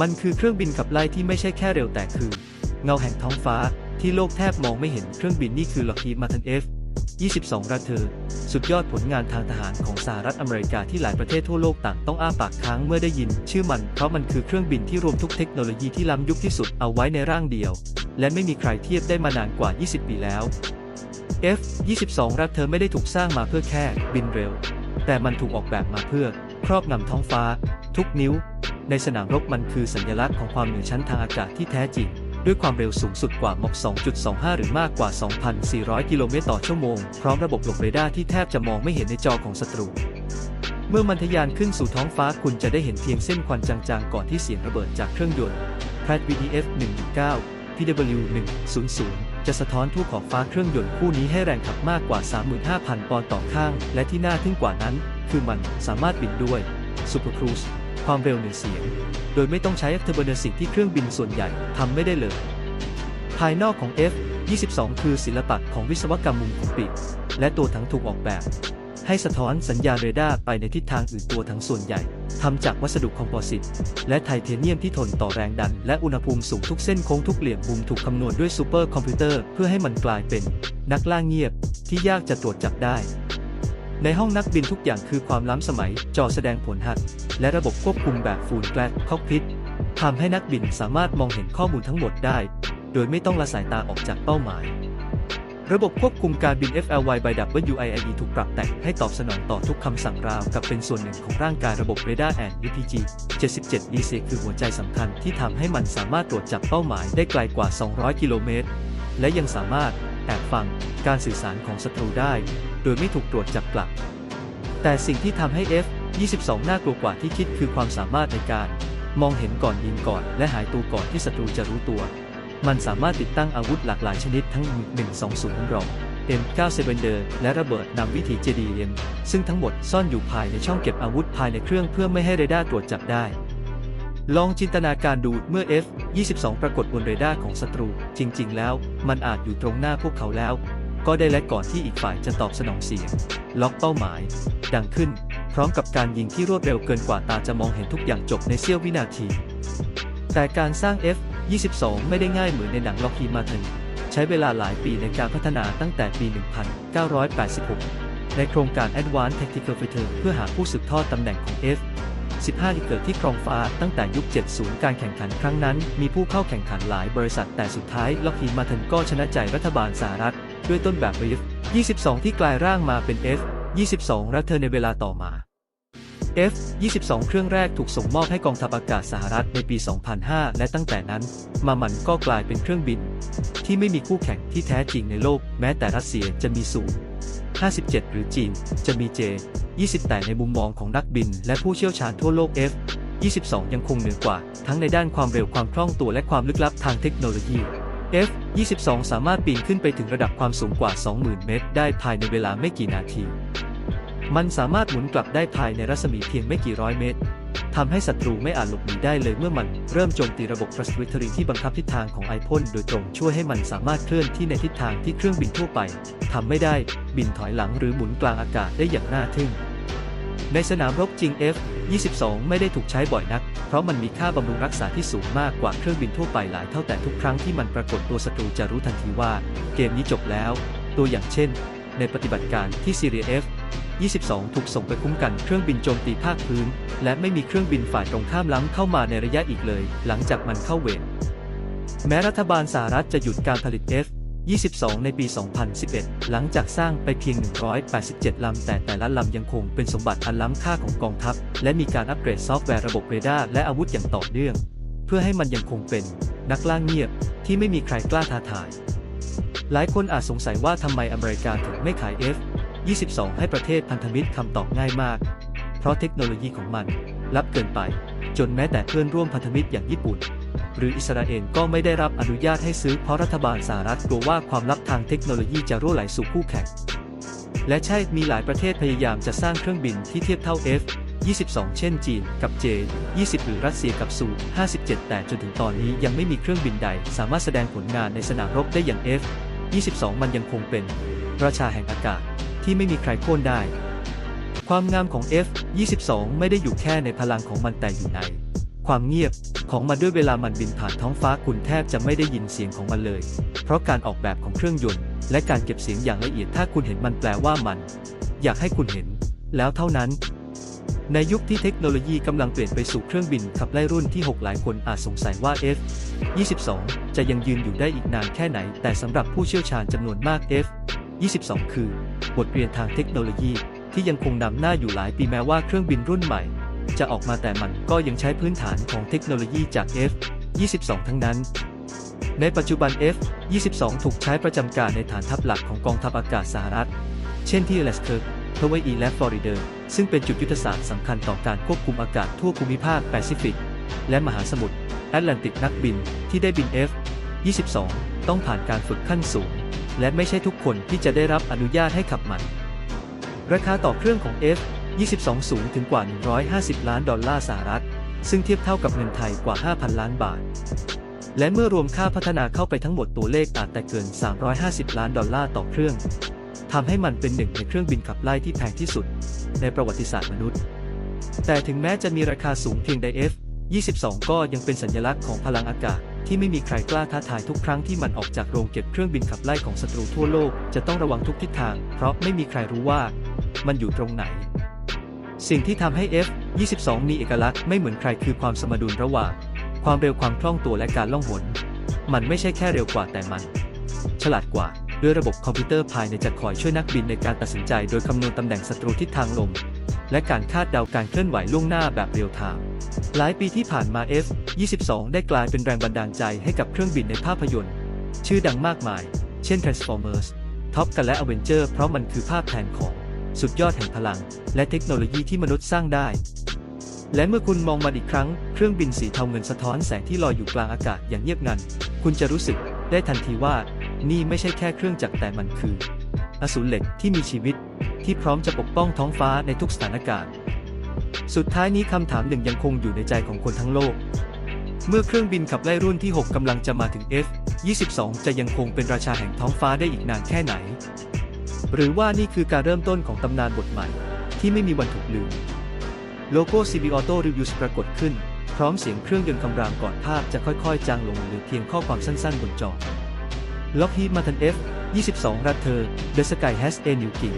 มันคือเครื่องบินขับไล่ที่ไม่ใช่แค่เร็วแต่คือ เงาแห่งท้องฟ้าที่โลกแทบมองไม่เห็นเครื่องบินนี่คือ Lockheed Martin F 22รัเธอ สุดยอดผลงานทางทหารของสหรัฐอเมริกาที่หลายประเทศทั่วโลกต่างต้องอ้าปากค้างเมื่อได้ยิน ชื่อมันเพราะมันคือเครื่องบินที่รวมทุกเทคโนโลยีที่ล้ำยุคที่สุดเอาไว้ในร่างเดียว และไม่มีใครเทียบได้มานานกว่า 20 ปีแล้ว F 22รัเธอไม่ได้ถูกสร้างมาเพื่อแค่บินเร็ว แต่มันถูกออกแบบมาเพื่อ ครอบงำท้องฟ้า ทุกนิ้ว ในสนามรบมันคือสัญลักษณ์ของความเหนือชั้นทางอากาศที่แท้จริง ด้วยความเร็วสูงสุดกว่า Mach 2.25 หรือมากกว่า 2,400 กิโลเมตรต่อชั่วโมง พร้อมระบบหลบเรดาร์ที่แทบจะมองไม่เห็นในจอของศัตรู เมื่อมันทะยานขึ้นสู่ท้องฟ้าคุณจะได้เห็นเพียงเส้นควันจางๆ ก่อนที่เสียงระเบิดจากเครื่องยนต์ Pratt VDF 119 PW 100 จะสะท้อนทั่วขอบฟ้าเครื่องยนต์คู่นี้ให้แรงขับมากกว่า 35,000 ปอนด์ต่อข้าง และที่น่าทึ่งกว่านั้น คือมันสามารถบินด้วย Super Cruise ความเร็วเหนือเสียง โดยไม่ต้องใช้เทอร์โบเนสิ่งที่เครื่องบินส่วนใหญ่ทำไม่ได้เลย ภายนอกของ F 22 คือศิลปะของวิศวกรรมมุมปีกและตัวถังถูกออกแบบ ให้สะท้อนสัญญาณเรดาร์ไปในทิศทางอื่นตัวถังส่วนใหญ่ทำจากวัสดุคอมโพสิต และไทเทเนียมที่ทนต่อแรงดัน และอุณหภูมิสูงทุกเส้นโค้งทุกเหลี่ยมมุมถูกคำนวณด้วยซูเปอร์คอมพิวเตอร์เพื่อให้มันกลายเป็น นักล่าเงียบที่ยากจะตรวจจับได้ ในห้องนักบินทุกอย่างคือความล้ำสมัย จอแสดงผลหัด และระบบควบคุมแบบฟูลแกลดคอกพิททำให้นักบินสามารถมองเห็นข้อมูลทั้งหมดได้ โดยไม่ต้องละสายตาออกจากเป้าหมาย ระบบควบคุมการบิน FLY by WIAE ถูกปรับแต่งให้ตอบสนองต่อทุกคำสั่งราวกับเป็นส่วนหนึ่งของร่างกายระบบเรดาร์แอนด์ UPG 77 EC คือหัวใจสำคัญที่ทำให้มันสามารถตรวจจับเป้าหมายได้ไกลกว่า 200 กิโลเมตร และยังสามารถแอบฟังการสื่อสารของศัตรูได้ ดยไม่ถูกตรวจจับกลับ แต่สิ่งที่ทำให้ F 22 น่ากลัวกว่าที่คิดคือความสามารถในการ มองเห็นก่อนยิงก่อน และหายตัวก่อนที่ศัตรูจะรู้ตัว มันสามารถติดตั้งอาวุธหลากหลายชนิดทั้ง 120ทั้งรอง M9 เซเวนเดอร์และระเบิดนำวิถี JDM ซึ่งทั้งหมดซ่อนอยู่ภายในช่องเก็บอาวุธภายในเครื่องเพื่อไม่ให้เรดาร์ตรวจจับได้ ลองจินตนาการดูเมื่อ F22 ปรากฏบนเรดาร์ของศัตรู จริง ๆ แล้ว มันอาจอยู่ตรงหน้าพวกเขาแล้ว ก็ได้และก่อนที่อีกฝ่ายจะตอบสนองเสียง ล็อกเป้าหมาย ดังขึ้น พร้อมกับการยิงที่รวดเร็วเกินกว่าตาจะมองเห็นทุกอย่างจบในเสี้ยววินาที แต่การสร้าง F22 ไม่ได้ง่ายเหมือนในหนังล็อกฮีมาทันใช้เวลาหลายปีในการพัฒนาตั้งแต่ปี 1986 ในโครงการ Advanced Tactical Fighter เพื่อหาผู้สืบทอดตำแหน่งของ F 15ที่เกิดที่ครองฟ้าตั้งแต่ยุค 70 การแข่งขันครั้งนั้น มีผู้เข้าแข่งขันหลายบริษัทแต่สุดท้ายล็อกฮีมาทันก็ชนะใจรัฐบาลสหรัฐ ด้วยต้นแบบ F 22 ที่กลายร่างมาเป็น F 22รัฐเธอในเวลาต่อมา F 22 เครื่องแรกถูกส่งมอบให้กองทัพอากาศสหรัฐในปี 2005 และตั้งแต่นั้น มามันก็กลายเป็นเครื่องบิน ที่ไม่มีคู่แข่งที่แท้จริงในโลก แม้แต่รัสเซียจะมีสูง57 หรือจีน จะมี J 20 แต่ในมุมมองของนักบิน และผู้เชี่ยวชาญทั่วโลก F 22 ยังคงเหนือกว่า ทั้งในด้านความเร็วความคล่องตัวและความลึกลับทางเทคโนโลยี F 22 สามารถปีนขึ้นไปถึงระดับความสูงกว่า 20,000 เมตร ได้ภายในเวลาไม่กี่นาที มันสามารถหมุนกลับได้ภายในรัศมีเพียงไม่กี่ร้อยเมตรทำให้ศัตรูไม่อาจหลบหนีได้เลยเมื่อมันเริ่มโจมตีระบบ t r u s t w i t t e r ที่บังคับทิศทางของไอพ่นโดยตรงช่วยให้มันสามารถเคลื่อนที่ในทิศทางที่เครื่องบินทั่วไปทำไม่ได้ บินถอยหลังหรือหมุนกลางอากาศได้อย่างน่าทึ่ง ในสนามรบจริง F 22 ไม่ได้ถูกใช้บ่อยนัก เพราะมันมีค่าบำรุงรักษาที่สูงมากกว่าเครื่องบินทั่วไปหลายเท่าแต่ทุกครั้งที่มันปรากฏตัวศัตรูจะรู้ทันทีว่า เกมนี้จบแล้ว ตัวอย่างเช่น ในปฏิบัติการที่ซีเรีย F 22 ถูกส่งไปคุ้มกันเครื่องบินโจมตีภาคพื้น และไม่มีเครื่องบินฝ่ายตรงข้ามล้ำเข้ามาในระยะอีกเลย หลังจากมันเข้าเวรแม้รัฐบาลสหรัฐจะหยุดการผลิต F 22 ในปี 2011 หลังจากสร้างไปเพียง 187 ลำ แต่แต่ละลำยังคงเป็นสมบัติอันล้ำค่าของกองทัพ และมีการอัปเกรดซอฟต์แวร์ระบบเรดาร์และอาวุธอย่างต่อเนื่อง เพื่อให้มันยังคงเป็นนักล่าเงียบที่ไม่มีใครกล้าท้าทาย หลายคนอาจสงสัยว่าทำไมอเมริกาถึงไม่ขาย F 22 ให้ประเทศพันธมิตรคำตอบง่ายมาก เพราะเทคโนโลยีของมันลับเกินไป จนแม้แต่เพื่อนร่วมพันธมิตรอย่างญี่ปุ่นหรืออิสราเอลก็ไม่ได้รับอนุญาตให้ซื้อเพราะรัฐบาลสหรัฐกลัวว่าความลับทางเทคโนโลยีจะรั่วไหลสู่คู่แข่ง และใช่มีหลายประเทศพยายามจะสร้างเครื่องบินที่เทียบเท่า F 22 เช่นจีน กับ J 20 หรือรัสเซียกับสู57 แต่จนถึงตอนนี้ยังไม่มีเครื่องบินใด สามารถแสดงผลงานในสนามรบได้อย่าง F 22 มันยังคงเป็น ราชาแห่งอากาศที่ไม่มีใครโค่นได้ ความงามของ F 22 ไม่ได้อยู่แค่ในพลังของมันแต่อยู่ใน ความเงียบของมันด้วยเวลามันบินผ่านท้องฟ้าคุณแทบจะไม่ได้ยินเสียงของมันเลย เพราะการออกแบบของเครื่องยนต์ และการเก็บเสียงอย่างละเอียดถ้าคุณเห็นมันแปลว่ามัน อยากให้คุณเห็น แล้วเท่านั้น ในยุคที่เทคโนโลยีกำลังเปลี่ยนไปสู่เครื่องบินขับไล่รุ่นที่ 6 หลายคนอาจสงสัยว่า F 22 จะยังยืนอยู่ได้อีกนานแค่ไหน แต่สำหรับผู้เชี่ยวชาญจำนวนมาก F 22 คือบทเรียนทางเทคโนโลยีที่ยังคงนำหน้าอยู่หลายปีแม้ว่าเครื่องบินรุ่นใหม่ จะออกมาแต่มันก็ยังใช้พื้นฐานของเทคโนโลยีจาก F 22 ทั้งนั้น ในปัจจุบัน F 22 ถูกใช้ประจำการในฐานทัพหลักของกองทัพอากาศสหรัฐ เช่นที่เลสเคิร์กฮาวายและฟลอริดาซึ่งเป็นจุดยุทธศาสตร์สำคัญต่อการควบคุมอากาศทั่วภูมิภาคแปซิฟิก และมหาสมุทรแอตแลนติกนักบินที่ได้บิน F 22 ต้องผ่านการฝึกขั้นสูง และไม่ใช่ทุกคนที่จะได้รับอนุญาตให้ขับมัน ราคาต่อเครื่องของ F 22 สูงถึงกว่า 150 ล้านดอลลาร์สหรัฐ ซึ่งเทียบเท่ากับเงินไทยกว่า 5,000 ล้านบาท และเมื่อรวมค่าพัฒนาเข้าไปทั้งหมดตัวเลขอาจแต่เกิน 350 ล้านดอลลาร์ต่อเครื่องทำให้มันเป็นหนึ่งในเครื่องบินขับไล่ที่แพงที่สุด ในประวัติศาสตร์มนุษย์ แต่ถึงแม้จะมีราคาสูงเพียงใด F 22 ก็ยังเป็นสัญลักษณ์ของพลังอากาศ ที่ไม่มีใครกล้าท้าทายทุกครั้งที่มันออกจากโรงเก็บเครื่องบินขับไล่ของศัตรูทั่วโลก จะต้องระวังทุกทิศทาง เพราะไม่มีใครรู้ว่า มันอยู่ตรงไหน สิ่งที่ทำให้ F 22 มีเอกลักษณ์ไม่เหมือนใครคือความสมดุลระหว่าง ความเร็วความคล่องตัวและการล่องหน มันไม่ใช่แค่เร็วกว่าแต่มัน ฉลาดกว่า ด้วยระบบคอมพิวเตอร์ภายในจะคอยช่วยนักบินในการตัดสินใจ โดยคำนวณตำแหน่งศัตรูทิศทางลม และการคาดเดาการเคลื่อนไหวล่วงหน้าแบบเรียลไทม์หลายปีที่ผ่านมา F 22 ได้กลายเป็นแรงบันดาลใจให้กับเครื่องบินในภาพยนตร์ ชื่อดังมากมาย เช่น Transformers Top Gun และ Avenger เพราะมันคือภาพแทนของ สุดยอดแห่งพลัง และเทคโนโลยีที่มนุษย์สร้างได้ และเมื่อคุณมองมันอีกครั้ง เครื่องบินสีเทาเงินสะท้อนแสงที่ลอยอยู่กลางอากาศอย่างเงียบงัน คุณจะรู้สึกได้ทันทีว่า นี่ไม่ใช่แค่เครื่องจักรแต่มันคือ อสูรเหล็กที่มีชีวิต ที่พร้อมจะปกป้องท้องฟ้าในทุกสถานการณ์ สุดท้ายนี้คำถามหนึ่งยังคงอยู่ในใจของคนทั้งโลก เมื่อเครื่องบินขับไล่รุ่นที่ 6กำลังจะมาถึง F 22 จะยังคงเป็นราชาแห่งท้องฟ้าได้อีกนานแค่ไหน หรือว่านี่คือการเริ่มต้นของตำนานบทใหม่ ที่ไม่มีวันถูกลืม โลโก้ CB Auto Reviews ปรากฏขึ้น พร้อมเสียงเครื่องยนต์คำรามก่อนภาพจะค่อยๆ จางลงหรือเพียงข้อความสั้นๆ บนจอล็อกฮีมาทัน F 22 รัตเธอ The Sky has a new king